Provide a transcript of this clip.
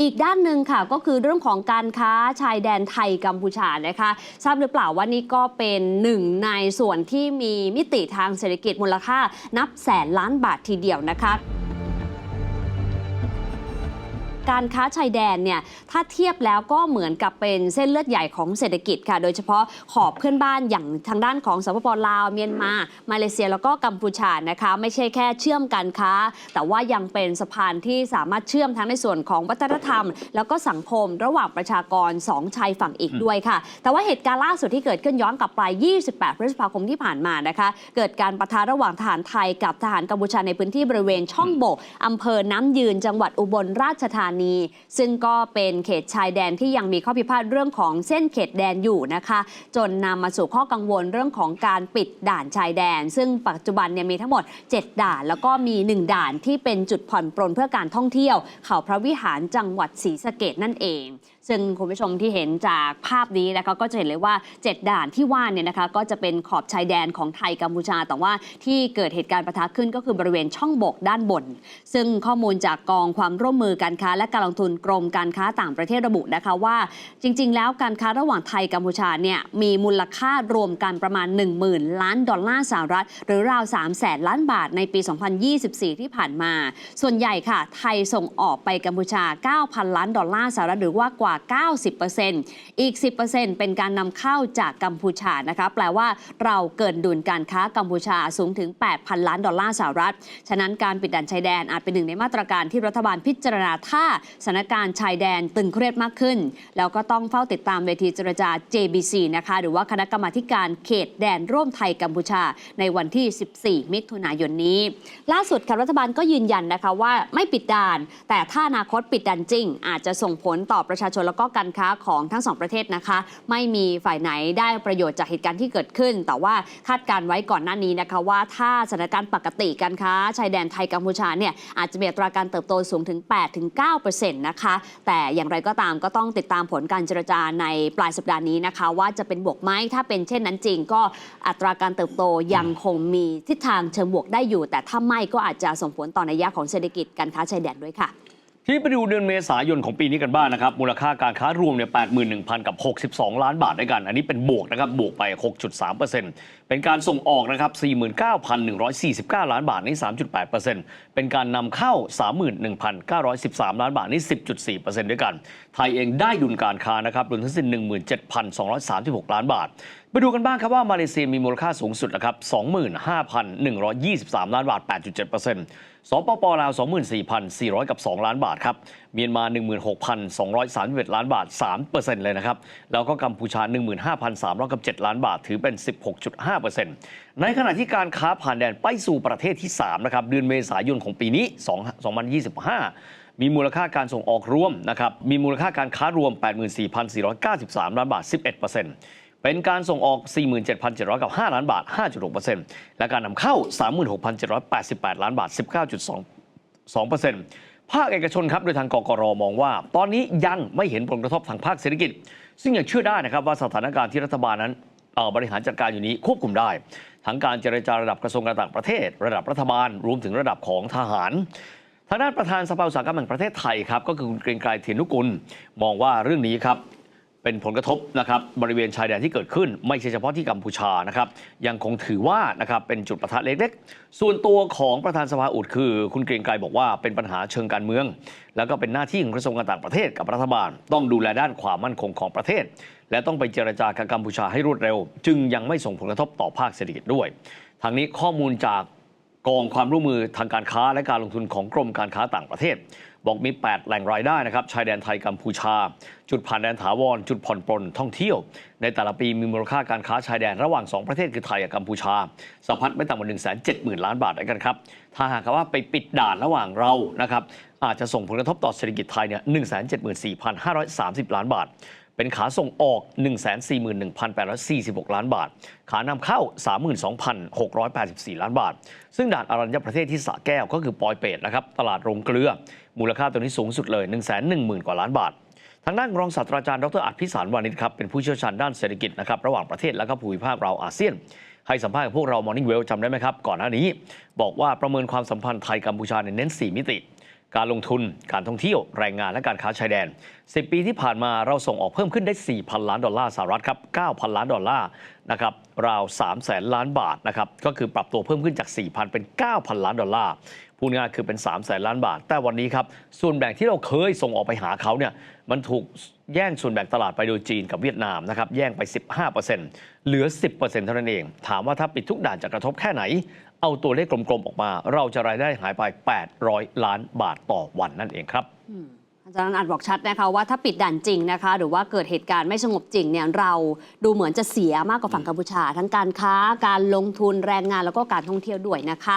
อีกด้านหนึ่งค่ะก็คือเรื่องของการค้าชายแดนไทยกัมพูชานะคะ ทราบหรือเปล่าว่านี่ก็เป็นหนึ่งในส่วนที่มีมิติทางเศรษฐกิจมูลค่านับแสนล้านบาททีเดียวนะคะ การค้าชายแดนเนี่ยถ้าเทียบแล้วก็เหมือนกับเป็นเส้นเลือดใหญ่ของเศรษฐกิจค่ะ โดยเฉพาะขอบเพื่อนบ้านอย่างทางด้านของสปปลาวเมียนมา มาเลเซียแล้วก็กัมพูชานะคะ ไม่ใช่แค่เชื่อมการค้า แต่ว่ายังเป็นสะพานที่สามารถเชื่อมทั้งในส่วนของวัฒนธรรม แล้วก็สังคมระหว่างประชากรสองชายฝั่งอีกด้วยค่ะ แต่ว่าเหตุการณ์ล่าสุดที่เกิดขึ้นย้อนกลับไป 28 พฤษภาคมที่ผ่านมานะคะ เกิดการประทะระหว่างทหารไทยกับทหารกัมพูชาในพื้นที่บริเวณช่องโบกอำเภอน้ำยืนจังหวัดอุบลราชธานี ซึ่งก็เป็นเขตชายแดนที่ยังมีข้อพิพาทเรื่องของเส้นเขตแดนอยู่นะคะ จนนำมาสู่ข้อกังวลเรื่องของการปิดด่านชายแดน ซึ่งปัจจุบันเนี่ยมีทั้งหมด 7 ด่าน แล้วก็มี 1 ด่านที่เป็นจุดผ่อนปรนเพื่อการท่องเที่ยว เขาพระวิหารจังหวัดศรีสะเกดนั่นเอง ซึ่งคุณผู้ชมที่เห็นจากภาพนี้นะคะก็จะเห็นเลยว่า 7 ด่านที่ว่าเนี่ยนะคะก็จะเป็นขอบชายแดนของไทยกัมพูชา แต่ว่าที่เกิดเหตุการณ์ประทะขึ้นก็คือบริเวณช่องบกด้านบน ซึ่งข้อมูลจากกองความร่วมมือการค้าและการลงทุนกรมการค้าต่างประเทศระบุนะคะว่า จริง ๆ แล้วการค้าระหว่างไทยกัมพูชาเนี่ยมีมูลค่ารวมกันประมาณ 10,000 ล้านดอลลาร์สหรัฐ หรือราว3แสนล้านบาทในปี 2024 ที่ผ่านมา ส่วนใหญ่ค่ะ ไทยส่งออกไปกัมพูชา 9,000 ล้านดอลลาร์สหรัฐหรือว่ากว่า 90%อีก 10%เป็นการนำเข้าจากกัมพูชานะคะแปลว่าเราเกินดุลการค้ากัมพูชาสูงถึง 8,000 ล้านดอลลาร์สหรัฐ ฉะนั้นการปิดด่านชายแดนอาจเป็นหนึ่งในมาตรการที่รัฐบาลพิจารณาถ้าสถานการณ์ชายแดนตึงเครียดมากขึ้น แล้วก็ต้องเฝ้าติดตามเวทีเจรจา JBC นะคะ หรือว่าคณะกรรมาการเขตแดนร่วมไทยกัมพูชา ในวันที่ 14 มิถุนายนนี้ ล่าสุดค่ะรัฐบาลก็ยืนยันนะคะว่าไม่ปิดด่าน แต่ถ้าอนาคตปิดด่านจริง อาจจะส่งผลต่อประชาชนแล้วก็การค้าของทั้งสองประเทศนะคะ ไม่มีฝ่ายไหนได้ประโยชน์จากเหตุการณ์ที่เกิดขึ้น แต่ว่าคาดการไว้ก่อนหน้านี้นะคะว่าถ้าสถานการณ์ปกติการค้าชายแดนไทยกัมพูชาเนี่ยอาจจะมีอัตราการเติบโตสูงถึง8-9นะคะ แต่อย่างไรก็ตามก็ต้องติดตามผลการเจรจาในปลายสัปดาห์นี้นะคะ ว่าจะเป็นบวกไหมถ้าเป็นเช่นนั้นจริง ก็อัตราการเติบโตยังคงมีทิศทางเชิงบวกได้อยู่ แต่ถ้าไม่ก็อาจจะส่งผลต่อนัยยะของเศรษฐกิจการค้าชายแดนด้วยค่ะ ที่ไปดูเดือนเมษายนของปีนี้กันบ้างนะครับ มูลค่าการค้ารวมเนี่ย81,000 กับ 62 ล้านบาทด้วยกัน อันนี้เป็นบวกนะครับ บวกไป 6.3%เป็นการส่งออกนะครับ 49,149 ล้านบาทนี่3.8%เป็นการนำเข้า 31,913 ล้านบาทนี่10.4%ด้วยกัน ไทยเองได้ดุลการค้านะครับรวมทั้งสิ้น 17,236 ล้านบาทไปดูกันบ้างครับว่ามาเลเซียมีมูลค่าสูงสุดนะครับ25,123 ล้านบาท 8.7% สปปลาว 24,400 กับ 2 ล้านบาทครับ เมียนมา 16,231 ล้านบาท 3%เลยนะครับ แล้วก็กัมพูชา 15,300 กับ 7 ล้านบาท ถือเป็น 16.5%ในขณะที่การค้าผ่านแดนไปสู่ประเทศที่ 3 นะครับ เดือนเมษายนของปีนี้ 2025มีมูลค่าการส่งออกรวมนะครับ มีมูลค่าการค้ารวม 84,493 ล้านบาท 11% เป็นการส่งออก 47,700กับ5ล้านบาท 5.6%และการนำเข้า 36,788 ล้านบาท 19.2%ภาคเอกชนครับ โดยทางกกรมองว่า ตอนนี้ยังไม่เห็นผลกระทบทางภาคเศรษฐกิจ ซึ่งยังเชื่อได้นะครับว่าสถานการณ์ที่รัฐบาลนั้นบริหารจัดการอยู่นี้ควบคุมได้ ทั้งการเจรจาระดับกระทรวงการต่างประเทศ ระดับรัฐบาลรวมถึงระดับของทหารทางด้านประธานสภาอุตสาหกรรมแห่งประเทศไทยครับก็คือคุณเกรียงไกรเทียนนุกุล มองว่าเรื่องนี้ครับ เป็นผลกระทบนะครับบริเวณชายแดนที่เกิดขึ้น ไม่ใช่เฉพาะที่กัมพูชานะครับยังคงถือว่านะครับเป็นจุดประทะเล็กๆ ส่วนตัวของประธานสภาอุดคือ คุณเกรียงไกรบอกว่าเป็นปัญหาเชิงการเมือง แล้วก็เป็นหน้าที่ของกระทรวงการต่างประเทศกับรัฐบาล ต้องดูแลด้านความมั่นคงของประเทศ และต้องไปเจรจากับกัมพูชาให้รวดเร็ว จึงยังไม่ส่งผลกระทบต่อภาคเศรษฐกิจด้วยทางนี้ข้อมูลจาก กองความร่วมมือทางการค้าและการลงทุนของกรมการค้าต่างประเทศ บอกมี 8 แหล่งรายได้นะครับชายแดนไทยกัมพูชา จุดผ่านแดนถาวร จุดผ่อนปลนท่องเที่ยว ในแต่ละปีมีมูลค่าการค้าชายแดนระหว่าง 2 ประเทศคือไทยกับกัมพูชาสะพัดไม่ต่ำกว่า1 7 0 0 0 0ล้านบาทด้วยกันครับถ้าหากว่าไปปิดด่านระหว่างเรานะครับอาจจะส่งผลกระทบต่อเศรษฐกิจไทยเนี่ย174,530ล้านบาท เป็นขาส่งออก 141,846 ล้านบาท ขานำเข้า 32,684 ล้านบาท ซึ่งด่านอรัญญประเทศที่สะแก้วก็คือปอยเปตนะครับ ตลาดโรงเกลือ มูลค่าตัวนี้สูงสุดเลย 110,000 กว่าล้านบาททางด้านรองศาสตราจารย์ดรอัจพิสารวานิชครับเป็นผู้เชี่ยวชาญด้านเศรษฐกิจนะครับระหว่างประเทศและก็ภูมิภาคเราอาเซียน ให้สัมภาษณ์กับพวกเรา Morning Well จำได้ไหมครับ ก่อนหน้านี้ บอกว่าประเมินความสัมพันธ์ไทยกัมพูชาเนี่ยเน้น 4 มิติ การลงทุน การท่องเที่ยว แรงงานและการค้าชายแดน 10 ปีที่ผ่านมาเราส่งออกเพิ่มขึ้นได้ 4,000 ล้านดอลลาร์สหรัฐครับ 9,000 ล้านดอลลาร์นะครับราว3แสนล้านบาทนะครับก็คือปรับตัวเพิ่มขึ้นจาก 4,000 เป็น 9,000 ล้านดอลลาร์ พูดง่ายคือเป็น3แสนล้านบาท แต่วันนี้ครับ ส่วนแบ่งที่เราเคยส่งออกไปหาเขาเนี่ยมันถูกแย่งส่วนแบ่งตลาดไปโดยจีนกับเวียดนามนะครับแย่งไป 15%เหลือ 10%เท่านั้นเอง ถามว่าถ้าปิดทุกด่านจะกระทบแค่ไหน เอาตัวเลขกลมๆออกมา เราจะรายได้หายไป 800 ล้านบาทต่อวันนั่นเองครับอาจารย์อาจบอกชัดนะคะว่าถ้าปิดด่านจริงนะคะ หรือว่าเกิดเหตุการณ์ไม่สงบจริงเนี่ยเราดูเหมือนจะเสียมากกว่าฝั่งกัมพูชา ทั้งการค้าการลงทุนแรงงานแล้วก็การท่องเที่ยวด้วยนะคะ